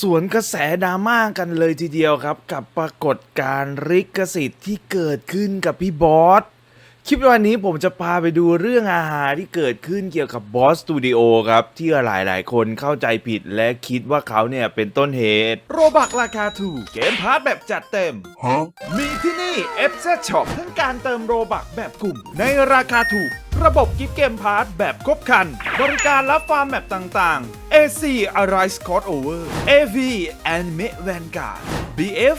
สวนกระแสดราม่ากันเลยทีเดียวครับ กับปรากฏการณ์ลิขสิทธิ์ที่เกิดขึ้นกับพี่บอสคลิปวันนี้ผมจะพาไปดูเรื่องอาหารที่เกิดขึ้นเกี่ยวกับบอสสตูดิโอครับ ที่หลายๆ คนเข้าใจผิดและคิดว่าเขาเนี่ยเป็นต้นเหตุ โรบักราคาถูกเกมพาร์ทแบบจัดเต็ม มีที่นี่ f z Shop ทั้งการเติมโรบักแบบกลุ่ม ในราคาถูก ระบบกิฟต์เกมพาร์ทแบบครบคัน บริการรับฟาร์มแมปต่างๆ AC Arise c o d Over AV Anime Vanguard BF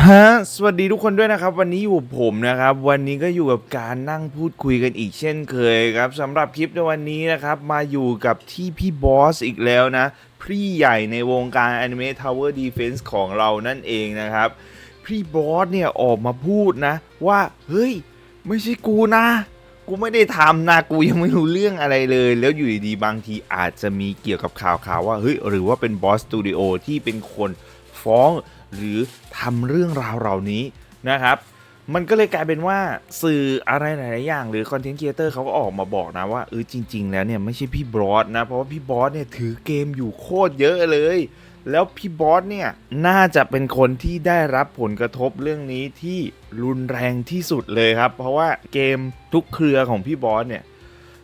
ฮะสวัสดีทุกคนด้วยนะครับ วันนี้อยู่กับผมนะครับ วันนี้ก็อยู่กับการนั่งพูดคุยกันอีกเช่นเคยครับสำหรับคลิปในวันนี้นะครับ มาอยู่กับที่พี่บอสอีกแล้วนะ พี่ใหญ่ในวงการ Anime Tower Defense ของเรานั่นเองนะครับ พี่บอสเนี่ยออกมาพูดนะ ว่า เฮ้ย ไม่ใช่กูนะ กูไม่ได้ทำนะ กูยังไม่รู้เรื่องอะไรเลย แล้วอยู่ดีๆบางทีอาจจะมีเกี่ยวกับข่าวข่าวๆว่าเฮ้ยหรือว่าเป็นบอสสตูดิโอที่เป็นคน ฟ้อง หรือทำเรื่องราวเหล่านี้นะครับ มันก็เลยกลายเป็นว่าสื่ออะไรหลาย ๆ อย่าง หรือคอนเทนต์ครีเอเตอร์เขาก็ออกมาบอกนะว่าเออจริง ๆ แล้วเนี่ยไม่ใช่พี่บอสนะ เพราะว่าพี่บอสเนี่ยถือเกมอยู่โคตรเยอะเลย แล้วพี่บอสเนี่ยน่าจะเป็นคนที่ได้รับผลกระทบเรื่องนี้ที่รุนแรงที่สุดเลยครับ เพราะว่าเกมทุกเครือของพี่บอสเนี่ย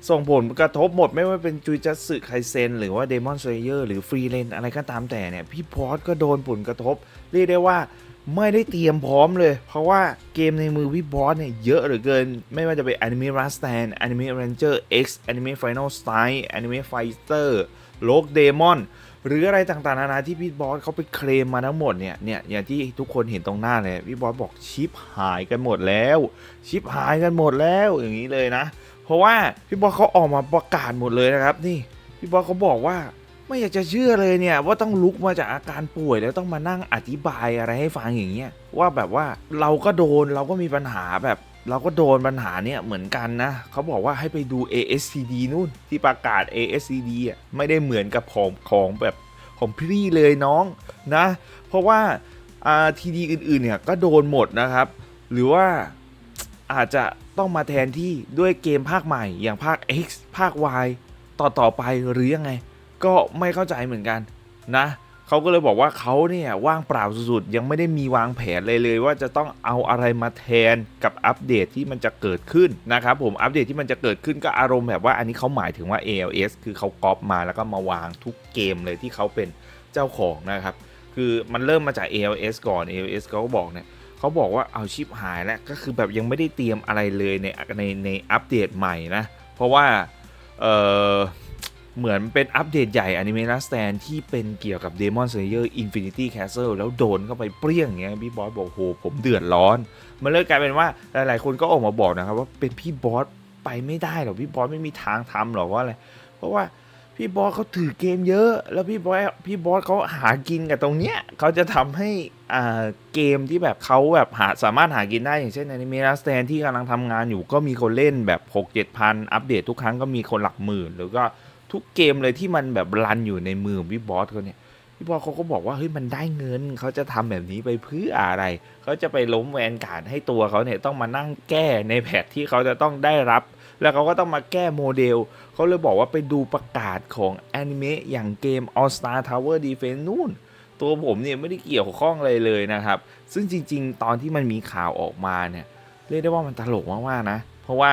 ส่งผลกระทบหมดไม่ว่าเป็นจุยจัตสึไคเซนหรือว่าเดมอน s ซเยอร์หรือฟรีเลนอะไรก็ตามแต่เนี่ย พี่บอสก็โดนผลกระทบ เรียกได้ว่าไม่ได้เตรียมพร้อมเลย เพราะว่าเกมในมือพี่บอสเนี่ยเยอะเหลือเกิน ไม่ว่าจะเป็น Anime r u s t a n Anime Ranger X Anime Final Strike Anime Fighter โลกเดมอนหรืออะไรต่างๆนานาที่พี่บอสเขาไปเคลมมาทั้งหมดเนี่ยเนี่ยอย่างที่ทุกคนเห็นตรงหน้าเลยพี่บอสบอกชิปหายกันหมดแล้ว ชิปหายกันหมดแล้วอย่างนี้เลยนะ เพราะว่าพี่บอสเขาออกมาประกาศหมดเลยนะครับ นี่พี่บอสเขาบอกว่าไม่อยากจะเชื่อเลยเนี่ยว่าต้องลุกมาจากอาการป่วยแล้วต้องมานั่งอธิบายอะไรให้ฟังอย่างเงี้ยว่าแบบว่าเราก็โดนเราก็มีปัญหาแบบเราก็โดนปัญหาเนี่ยเหมือนกันนะ เขาบอกว่าให้ไปดู ASCD นู่นที่ประกาศ ASCD อะไม่ได้เหมือนกับของของแบบของพี่เลยน้องนะ เพราะว่าอ่าทีดีอื่นๆเนี่ยก็โดนหมดนะครับ หรือว่าอาจจะ ต้องมาแทนที่ด้วยเกมภาคใหม่อย่างภาค X ภาค Y ต่อต่อไปหรือยังไง ก็ไม่เข้าใจเหมือนกันนะเขาก็เลยบอกว่าเขาเนี่ยว่างเปล่าสุดๆยังไม่ได้มีวางแผนเลยเลย ว่าจะต้องเอาอะไรมาแทนกับอัปเดตที่มันจะเกิดขึ้นนะครับผมอัปเดตที่มันจะเกิดขึ้นก็อารมณ์แบบว่าอันนี้เขาหมายถึงว่า ALS คือเขาก๊อปมาแล้วก็มาวางทุกเกมเลยที่เขาเป็นเจ้าของนะครับคือมันเริ่มมาจาก ALS ก่อน ALS เขาก็บอกเนี่ย เขาบอกว่าเอาชิปหายแล้วก็คือแบบยังไม่ได้เตรียมอะไรเลยในในในอัปเดตใหม่นะ เพราะว่าเออเหมือนเป็นอัปเดตใหญ่ Anime Last Stand ที่เป็นเกี่ยวกับ Demon Slayer Infinity Castle แล้วโดนเข้าไปเปรี้ยงอย่างเงี้ยพี่บอสบอกโหผมเดือดร้อน มันเลยกลายเป็นว่าหลายๆ คนก็ออกมาบอกนะครับว่าเป็นพี่บอสไปไม่ได้หรอกพี่บอสไม่มีทางทำหรอกว่าอะไรเพราะว่า พี่บอสเขาถือเกมเยอะ แล้วพี่บอสพี่บอสเขาหากินกับตรงเนี้ยเขาจะทำให้อ่าเกมที่แบบเขาแบบหาสามารถหากินได้อย่างเช่น Anime Last Stand ที่กำลังทำงานอยู่ ก็มีคนเล่นแบบ6 7พันอัปเดตทุกครั้งก็มีคนหลักหมื่นหรือก็ทุกเกมเลยที่มันแบบรันอยู่ในมือของพี่บอสเขาเนี่ยพี่บอสเขาก็บอกว่าเฮ้ยมันได้เงินเขาจะทำแบบนี้ไปเพื่ออะไรเขาจะไปล้มแวนการ์ดให้ตัวเขาเนี่ยต้องมานั่งแก้ในแพทที่เขาจะต้องได้รับ แล้วเขาก็ต้องมาแก้โมเดล เขาเลยบอกว่าไปดูประกาศของแอนิเมะอย่างเกม All Star Tower Defense นู่น ตัวผมเนี่ยไม่ได้เกี่ยวข้องอะไรเลยนะครับ ซึ่งจริง ๆ ตอนที่มันมีข่าวออกมาเนี่ย เรียกได้ว่ามันตลกมากๆนะ เพราะว่า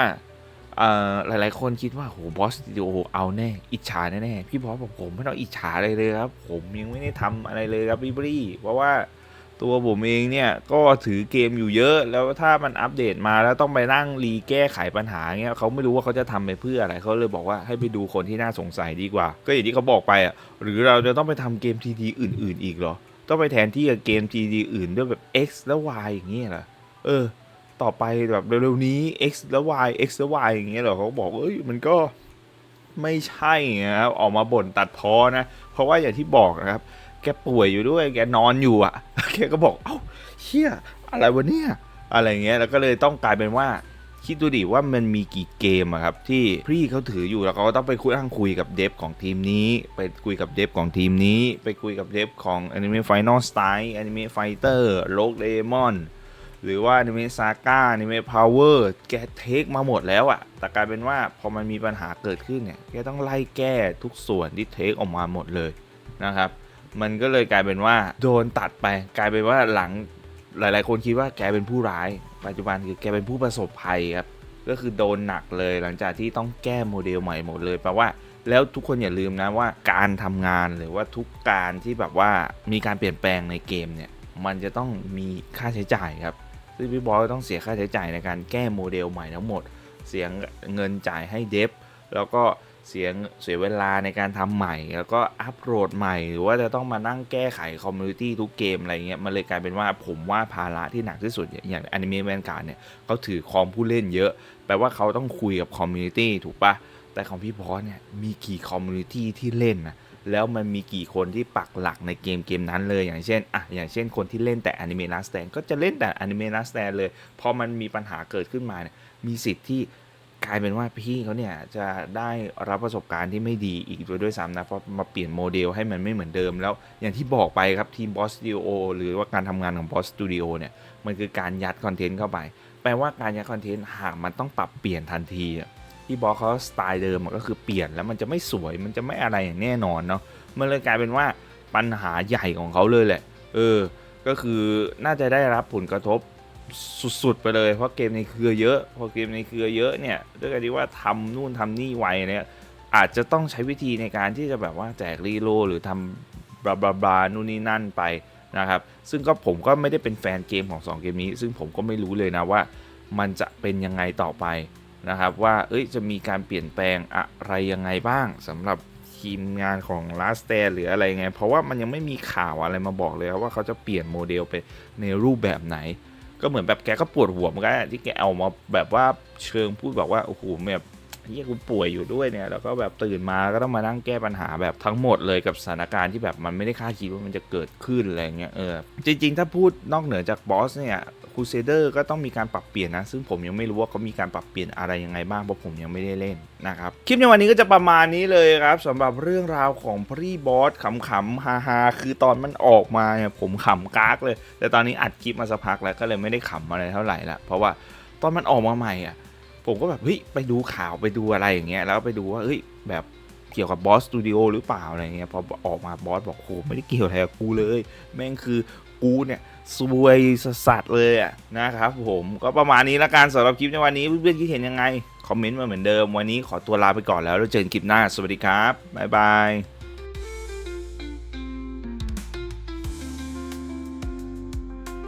หลายๆ คนคิดว่าโหบอสสตูดิโอเอาแน่ อิจฉาแน่ๆพี่บอสบอกผมไม่ต้องอิจฉาอะไรเลยครับ ผมยังไม่ได้ทำอะไรเลยครับพี่บรีเพราะว่า ตัวผมเองเนี่ยก็ถือเกมอยู่เยอะ แล้วถ้ามันอัปเดตมาแล้วต้องไปนั่งรีแก้ไขปัญหาเงี้ยเขาไม่รู้ว่าเขาจะทำไปเพื่ออะไรเขาเลยบอกว่าให้ไปดูคนที่น่าสงสัยดีกว่า ก็อย่างที่เขาบอกไปอะหรือเราจะต้องไปทำเกมทีดีอื่น ๆ อีกเหรอ ต้องไปแทนที่กับเกมทีดีอื่นด้วยแบบ X แล้ว Y อย่างเงี้ยเหรอเออ ต่อไปแบบเร็วๆนี้ X แล้ว Y X แล้ว Y อย่างเงี้ยเหรอเขาบอกเอ้ยมันก็ไม่ใช่นะครับออกมาบ่นตัดพ้อนะ เพราะว่าอย่างที่บอกนะครับ แกป่วยอยู่ด้วย แกนอนอยู่อะ แกก็บอก เอ้าเฮียอะไรวะเนี่ย อะไรเงี้ย แล้วก็เลยต้องกลายเป็นว่า คิดดูดิว่ามันมีกี่เกมอะครับที่พี่เขาถืออยู่แล้วเขาก็ต้องไปคุยนั่งคุยกับเดฟของทีมนี้ ไปคุยกับเดฟของทีมนี้ ไปคุยกับเดฟของ Anime Final Style Anime Fighter l o g Demon หรือว่า Anime Saga Anime Power แกเทคมาหมดแล้วอะแต่กลายเป็นว่าพอมันมีปัญหาเกิดขึ้นเนี่ย แกต้องไล่แก้ทุกส่วนที่เทคออกมาหมดเลยนะครับ มันก็เลยกลายเป็นว่าโดนตัดไป กลายเป็นว่าหลังหลาย ๆ คนคิดว่าแกเป็นผู้ร้าย ปัจจุบันคือแกเป็นผู้ประสบภัยครับ ก็คือโดนหนักเลยหลังจากที่ต้องแก้โมเดลใหม่หมดเลยแปลว่าแล้วทุกคนอย่าลืมนะว่าการทำงานหรือว่าทุกการที่แบบว่ามีการเปลี่ยนแปลงในเกมเนี่ยมันจะต้องมีค่าใช้จ่ายครับซึ่งพี่บอยต้องเสียค่าใช้จ่ายในการแก้โมเดลใหม่ทั้งหมด เสียเงินจ่ายให้เดฟแล้วก็ เสียเสียเวลาในการทำใหม่ แล้วก็อัปโหลดใหม่ หรือว่าจะต้องมานั่งแก้ไขคอมมูนิตี้ทุกเกมอะไรเงี้ยมันเลยกลายเป็นว่าผมว่าภาระที่หนักที่สุด อย่างอนิเมะแวนการ์ดเนี่ยเขาถือคอมผู้เล่นเยอะ แปลว่าเขาต้องคุยกับคอมมูนิตี้ถูกปะแต่ของพี่บอสเนี่ยมีกี่คอมมูนิตี้ที่เล่นนะแล้วมันมีกี่คนที่ปักหลักในเกมเกมนั้นเลย อย่างเช่นอะอย่างเช่นคนที่เล่นแต่อนิเมะนัสแตนก็จะเล่นแต่อนิเมะนัสแตนเลยพอมันมีปัญหาเกิดขึ้นมาเนี่ยมีสิทธิ์ที่ กลายเป็นว่าพี่เขาเนี่ยจะได้รับประสบการณ์ที่ไม่ดีอีกด้วยซ้ำนะเพราะมาเปลี่ยนโมเดลให้มันไม่เหมือนเดิม แล้วอย่างที่บอกไปครับทีมบอสสตูดิโอหรือว่าการทำงานของบอสสตูดิโอเนี่ยมันคือการยัดคอนเทนต์เข้าไป แปลว่าการยัดคอนเทนต์หากมันต้องปรับเปลี่ยนทันทีที่บอสเขาสไตล์เดิมอะก็คือเปลี่ยนแล้วมันจะไม่สวยมันจะไม่อะไรอย่างแน่นอนเนาะมันเลยกลายเป็นว่าปัญหาใหญ่ของเขาเลยแหละ เออ ก็คือน่าจะได้รับผลกระทบ สุดๆไปเลย เพราะเกมในเครือเยอะพอเกมในเครือเยอะเนี่ยด้วยการที่ว่าทำนู่นทำนี่ไวเนี่ยอาจจะต้องใช้วิธีในการที่จะแบบว่าแจกรีโลหรือทำบลาบลาบลานู่นนี่นั่นไปนะครับ ซึ่งก็ผมก็ไม่ได้เป็นแฟนเกมของ 2 เกมนี้ ซึ่งผมก็ไม่รู้เลยนะว่า มันจะเป็นยังไงต่อไปนะครับ ว่าเอ้ยจะมีการเปลี่ยนแปลงอะไรยังไงบ้างสำหรับทีมงานของ Last Stand หรืออะไรไง เพราะว่ามันยังไม่มีข่าวอะไรมาบอกเลยว่าเขาจะเปลี่ยนโมเดลไปในรูปแบบไหน ก็เหมือนแบบแกก็ปวดหัวเหมือนกันที่แกเอามาแบบว่าเชิงพูดบอกว่าโอ้โหแบบ เฮียกูป่วยอยู่ด้วยเนี่ยแล้วก็แบบตื่นมาก็ต้องมานั่งแก้ปัญหาแบบทั้งหมดเลยกับสถานการณ์ที่แบบมันไม่ได้คาดคิดว่ามันจะเกิดขึ้นอะไรเงี้ยเออจริง ๆ ถ้าพูดนอกเหนือจากบอสเนี่ยคูเซเดอร์ก็ต้องมีการปรับเปลี่ยนนะ ซึ่งผมยังไม่รู้ว่าเขามีการปรับเปลี่ยนอะไรยังไงบ้างเพราะผมยังไม่ได้เล่นนะครับ คลิปในวันนี้ก็จะประมาณนี้เลยครับสำหรับเรื่องราวของพรีบอสขำๆฮาๆคือตอนมันออกมาเนี่ยผมขำกากเลย แต่ตอนนี้อัดคลิปมาสักพักแล้วก็เลยไม่ได้ขำอะไรเท่าไหร่ละเพราะว่าตอนมันออกมาใหม่อะ ผมก็แบบเฮ้ยไปดูข่าวไปดูอะไรอย่างเงี้ยแล้วไปดูว่าเฮ้ยแบบเกี่ยวกับบอสสตูดิโอหรือเปล่าอะไรเงี้ยพอออกมาบอสบอกโหไม่ได้เกี่ยวอะไรกับกูเลย แม่งคือกูเนี่ยซวยสัสเลยอะนะครับผมก็ประมาณนี้ละกันสำหรับคลิปในวันนี้เพื่อนๆคิดเห็นยังไง คอมเมนต์มาเหมือนเดิม วันนี้ขอตัวลาไปก่อนแล้วแล้วเจอกันคลิปหน้าสวัสดีครับบ๊ายบาย